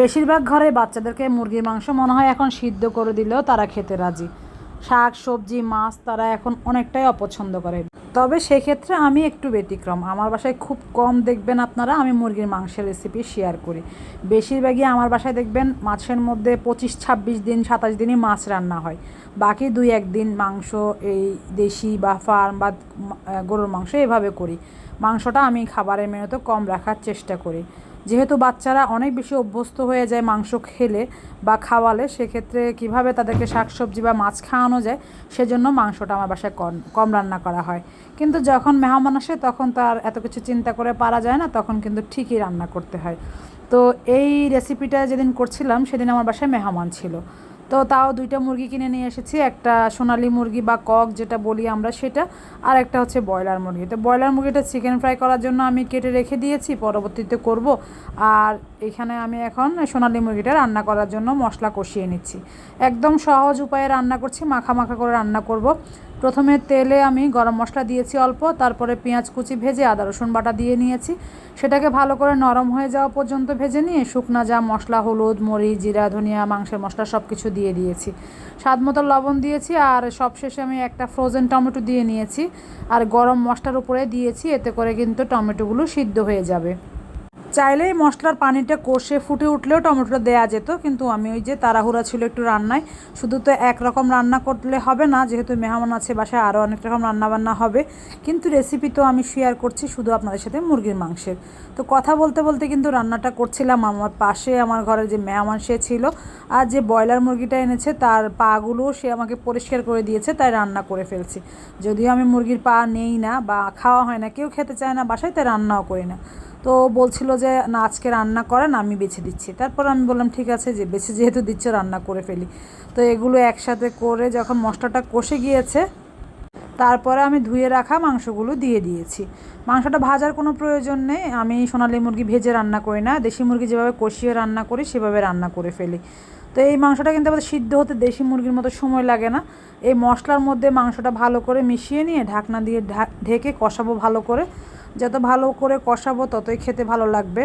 বেশিরভাগ ঘরে বাচ্চাদেরকে মুরগির মাংস মনে হয় এখন সিদ্ধ করে দিলেও তারা খেতে রাজি। শাক, সবজি, মাছ তারা এখন অনেকটাই অপছন্দ করে। তবে সেক্ষেত্রে আমি একটু ব্যতিক্রম। আমার বাসায় খুব কম দেখবেন আপনারা, আমি মুরগির মাংসের রেসিপি শেয়ার করি। বেশিরভাগই আমার বাসায় দেখবেন মাছের মধ্যে পঁচিশ, ছাব্বিশ দিন, সাতাশ দিনই মাছ রান্না হয়। বাকি দুই একদিন মাংস এই দেশি বা ফার্ম বা গরুর মাংস এভাবে করি। মাংসটা আমি খাবারের মেনুতে কম রাখার চেষ্টা করি। যেহেতু বাচ্চারা অনেক বেশি অভ্যস্ত হয়ে যায় মাংস খেলে বা খাওয়ালে, সেক্ষেত্রে কীভাবে তাদেরকে শাকসবজি বা মাছ খাওয়ানো যায়, সেজন্য মাংসটা আমার বাসায় কম কম রান্না করা হয়। কিন্তু যখন মেহমান আসে, তখন তার এত কিছু চিন্তা করে পারা যায় না, তখন কিন্তু ঠিকই রান্না করতে হয়। তো এই রেসিপিটা যেদিন করছিলাম, সেদিন আমার বাসায় মেহমান ছিল। তো তাও দুইটা মুরগি কিনে নিয়ে এসেছি। একটা সোনালি মুরগি বা কক, যেটা বলি আমরা সেটা, আর একটা হচ্ছে ব্রয়লার মুরগি। তো ব্রয়লার মুরগিটা চিকেন ফ্রাই করার জন্য আমি কেটে রেখে দিয়েছি, পরবর্তীতে করব। আর এখানে আমি এখন সোনালি মুরগিটা রান্না করার জন্য মশলা কষিয়ে নিচ্ছি। একদম সহজ উপায়ে রান্না করছি, মাখা মাখা করে রান্না করব। প্রথমে তেলে আমি গরম মশলা দিয়েছি অল্প, তারপরে পেঁয়াজ কুচি ভেজে আদা রসুন বাটা দিয়ে নিয়েছি। সেটাকে ভালো করে নরম হয়ে যাওয়া পর্যন্ত ভেজে নিয়ে শুকনা যা মশলা, হলুদ, মরিচ, জিরা, ধনিয়া, মাংসের মশলা সব কিছু দিয়ে দিয়েছি। স্বাদ মতো লবণ দিয়েছি আর সবশেষে আমি একটা ফ্রোজেন টমেটো দিয়ে নিয়েছি। আর গরম মশলার উপরে দিয়েছি, এতে করে কিন্তু টমেটোগুলো সিদ্ধ হয়ে যাবে। চাইলেই মশলার পানিটা কষে ফুটে উঠলেও টমেটোটা দেওয়া যেত, কিন্তু আমি ওই যে তাড়াহুড়া ছিল একটু রান্নায়। শুধু তো একরকম রান্না করলে হবে না, যেহেতু মেহমান আছে বাসায়, আরও অনেক রকম রান্নাবান্না হবে। কিন্তু রেসিপি তো আমি শেয়ার করছি শুধু আপনাদের সাথে মুরগির মাংসের। তো কথা বলতে বলতে কিন্তু রান্নাটা করছিলাম আমার পাশে, আমার ঘরের যে মেহমান সে ছিল। আর যে ব্রয়লার মুরগিটা এনেছে, তার পাগুলো সে আমাকে পরিষ্কার করে দিয়েছে, তাই রান্না করে ফেলছি। যদিও আমি মুরগির পা নেই না বা খাওয়া হয় না, কেউ খেতে চায় না বাসায়, তাই রান্নাও করি না। তো বলছিল যে, না, আজকে রান্না করেন, আমি বেছে দিচ্ছি। তারপর আমি বললাম, ঠিক আছে, যে বেছে যেহেতু দিচ্ছ, রান্না করে ফেলি। তো এগুলো একসাথে করে যখন মশলাটা কষে গিয়েছে, তারপরে আমি ধুয়ে রাখা মাংসগুলো দিয়ে দিয়েছি। মাংসটা ভাজার কোনো প্রয়োজন নেই। আমি সোনালি মুরগি ভেজে রান্না করি না। দেশি মুরগি যেভাবে কষিয়ে রান্না করি, সেভাবে রান্না করে ফেলি। তো এই মাংসটা কিন্তু আমাদের সিদ্ধ হতে দেশি মুরগির মতো সময় লাগে না। এই মশলার মধ্যে মাংসটা ভালো করে মিশিয়ে নিয়ে ঢাকনা দিয়ে ঢেকে কষাবো ভালো করে। যত ভালো করে কষাবো ততই খেতে ভালো লাগবে।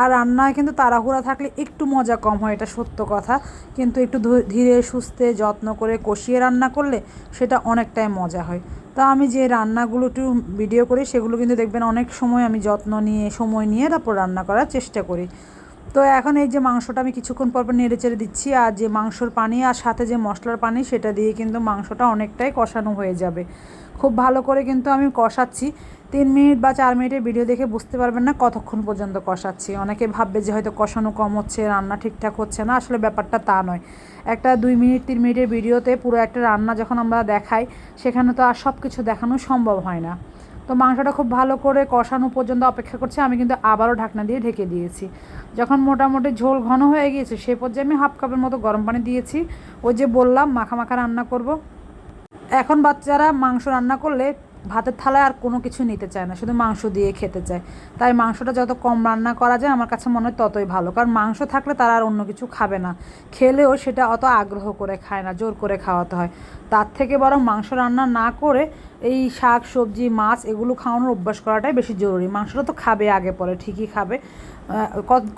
আর রান্নায় কিন্তু তাড়াহুড়া থাকলে একটু মজা কম হয়, এটা সত্য কথা। কিন্তু একটু ধীরে সুস্থে যত্ন করে কষিয়ে রান্না করলে সেটা অনেকটাই মজা হয়। তা আমি যে রান্নাগুলো একটু ভিডিও করি, সেগুলো কিন্তু দেখবেন অনেক সময় আমি যত্ন নিয়ে, সময় নিয়ে তারপর রান্না করার চেষ্টা করি। তো এখন এই যে মাংসটা আমি কিছুক্ষণ পর নেড়ে চেড়ে দিচ্ছি, আর যে মাংসর পানি আর সাথে যে মশলার পানি, সেটা দিয়ে কিন্তু মাংসটা অনেকটাই কষানো হয়ে যাবে। খুব ভালো করে কিন্তু আমি কষাচ্ছি। তিন মিনিট বা চার মিনিটের ভিডিও দেখে বুঝতে পারবেন না কতক্ষণ পর্যন্ত কষাচ্ছি। অনেকে ভাববে যে হয়তো কষানো কম হচ্ছে, রান্না ঠিকঠাক হচ্ছে না, আসলে ব্যাপারটা তা নয়। একটা দুই মিনিট, তিন মিনিটের ভিডিওতে পুরো একটা রান্না যখন আমরা দেখাই, সেখানে তো আর সব কিছু দেখানো সম্ভব হয় না। তো মাংসটা খুব ভালো করে কষানো পর্যন্ত অপেক্ষা করছে, আমি কিন্তু আবারও ঢাকনা দিয়ে ঢেকে দিয়েছি। যখন মোটামুটি ঝোল ঘন হয়ে গিয়েছে সেই পর্যায়ে আমি হাফ কাপের মতো গরম পানি দিয়েছি। ওই যে বললাম, মাখা মাখা রান্না করব। এখন বাচ্চারা মাংস রান্না করলে ভাতের থালায় আর কোনো কিছু নিতে চায় না, শুধু মাংস দিয়ে খেতে চায়। তাই মাংসটা যত কম রান্না করা যায়, আমার কাছে মনে হয় ততই ভালো। কারণ মাংস থাকলে তারা আর অন্য কিছু খাবে না। খেলেও সেটা অত আগ্রহ করে খায় না, জোর করে খাওয়াতে হয়। তার থেকে বরং মাংস রান্না না করে এই শাক, সবজি, মাছ এগুলো খাওয়ানোর অভ্যাস করাটাই বেশি জরুরি। মাংসটা তো খাবে আগে পরে, ঠিকই খাবে।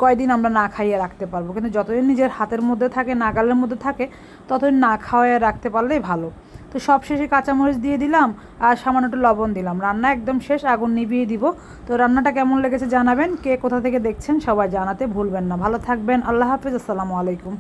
কয়দিন আমরা না খাইয়ে রাখতে পারব। কিন্তু যতদিন নিজের হাতের মধ্যে থাকে, নাগালের মধ্যে থাকে, ততদিন না খাওয়াইয়ে রাখতে পারলেই ভালো। তো সব শেষে কাঁচামরিচ দিয়ে দিলাম আর সামান্য একটু লবণ দিলাম। রান্না একদম শেষ, আগুন নিভিয়ে দিব। তো রান্নাটা কেমন লেগেছে জানাবেন, কে কোথা থেকে দেখছেন সবাই জানাতে ভুলবেন না। ভালো থাকবেন, আল্লাহ হাফিজ, আসসালামু আলাইকুম।